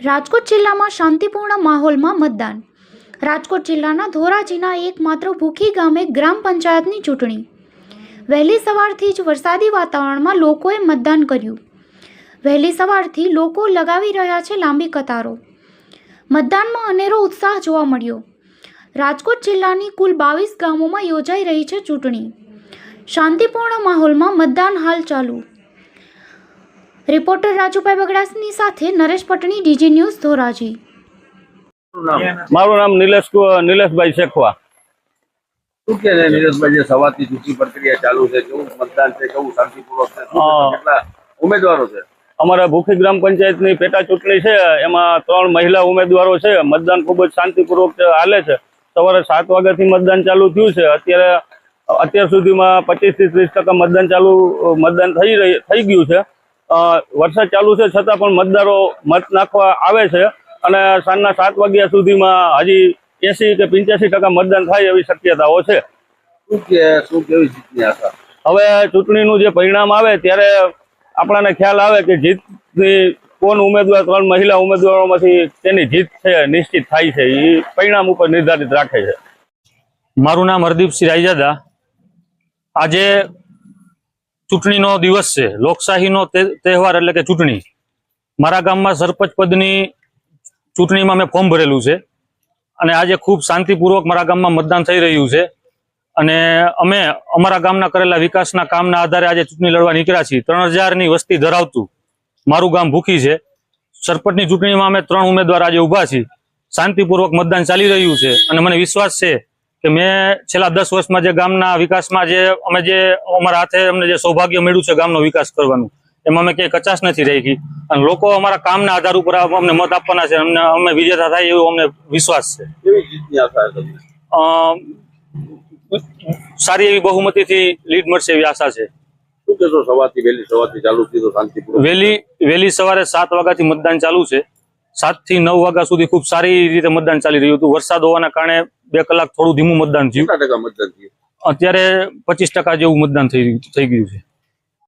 રાજકોટ જિલ્લામાં શાંતિપૂર્ણ માહોલમાં મતદાન. રાજકોટ જિલ્લાના ધોરાજીના એકમાત્ર ભૂખી ગામે ગ્રામ પંચાયતની ચૂંટણી. વહેલી સવારથી જ વરસાદી વાતાવરણમાં લોકોએ મતદાન કર્યું. વહેલી સવારથી લોકો લગાવી રહ્યા છે લાંબી કતારો. મતદાનમાં અનેરો ઉત્સાહ જોવા મળ્યો. રાજકોટ જિલ્લાની કુલ બાવીસ ગામોમાં યોજાઈ રહી છે ચૂંટણી. શાંતિપૂર્ણ માહોલમાં મતદાન હાલ ચાલુ. રિપોર્ટર રાજુભાઈ બગડાસની સાથે નરેશ પટણી ડીજી ન્યૂઝ ધોરાજી મારું નામ નિલેશ નિલેશભાઈ શેખવા શું કે છે નીરજભાઈ જે સવારથી ચૂંટણી પ્રક્રિયા ચાલુ છે કેવું મતદાન છે કેવું શાંતિપૂર્વક છે શું હા. છે? કેટલા ઉમેદવારો છે અમારા ભૂખી ગ્રામ પંચાયતની પેટા ચૂંટણી છે એમાં ત્રણ મહિલા ઉમેદવારો છે મતદાન ખૂબ જ શાંતિપૂર્વક હાલે છે સવારે સાત વાગ્યાથી મતદાન ચાલુ થયું છે અત્યારે અત્યાર સુધીમાં પચીસથી ત્રીસ ટકા મતદાન ચાલુ મતદાન થઈ રહી થઈ ગયું છે વરસાદ ચાલુ છે છતાં પણ મતદારો મત નાખવા આવે છે અને સાંજના સાત વાગ્યા સુધીમાં હજી એસી કે પંચ્યાસી ટકા મતદાન થાય એવી શક્યતાઓ છે. શું કે શું કેવી જીતની આશા? હવે ચૂંટણીનું જે પરિણામ આવે ત્યારે આપણાને ખ્યાલ આવે કે જીતની કોણ ઉમેદવાર ત્રણ મહિલા ઉમેદવારોમાંથી તેની જીત છે નિશ્ચિત થાય છે. એ પરિણામ ઉપર નિર્ધારિત રાખે છે. મારું નામ હરદીપસિંહ રાયજાદા. આજે ચૂંટણીનો દિવસ છે. લોકશાહીનો તહેવાર એટલે કે ચૂંટણી. મારા ગામમાં સરપંચ પદની ચૂંટણીમાં મેં ફોર્મ ભરેલું છે. અને આજે ખૂબ શાંતિપૂર્વક મારા ગામમાં મતદાન થઈ રહ્યું છે. અને અમે અમારા ગામના કરેલા વિકાસના કામના આધારે આજે ચૂંટણી લડવા નીકળ્યા છીએ. ત્રણ હજારની વસ્તી ધરાવતું મારું ગામ ભૂખી છે. સરપંચની ચૂંટણીમાં અમે ત્રણ ઉમેદવાર આજે ઊભા છીએ. શાંતિપૂર્વક મતદાન ચાલી રહ્યું છે. અને મને વિશ્વાસ છે કે મેં છેલ્લા દસ વર્ષમાં જે ગામના વિકાસમાં જે અમે જે અમારા હાથે અમને જે સૌભાગ્ય મળ્યું છે ગામનો વિકાસ કરવાનું એમાં અમે ક્યાંય કચાશ નથી રહી અને લોકો અમારા કામના આધાર ઉપર અમને મત આપવાના છે અમને અમે વિજેતા થાય એવો અમને વિશ્વાસ છે. સારી એવી બહુમતીથી લીડ મળશે એવી આશા છે. શું કહેશો સવારથી વહેલી સવારથી ચાલુ તો શાંતિપૂર્વક? વહેલી વહેલી સવારે સાત વાગ્યાથી મતદાન ચાલુ છે. સાતથી નવ વાગ્યા સુધી ખૂબ સારી રીતે મતદાન ચાલી રહ્યું હતું. વરસાદ હોવાના કારણે બે કલાક થોડું ધીમું મતદાન થયું. અત્યારે પચીસ ટકા જેવું મતદાન થઈ થઈ ગયું છે.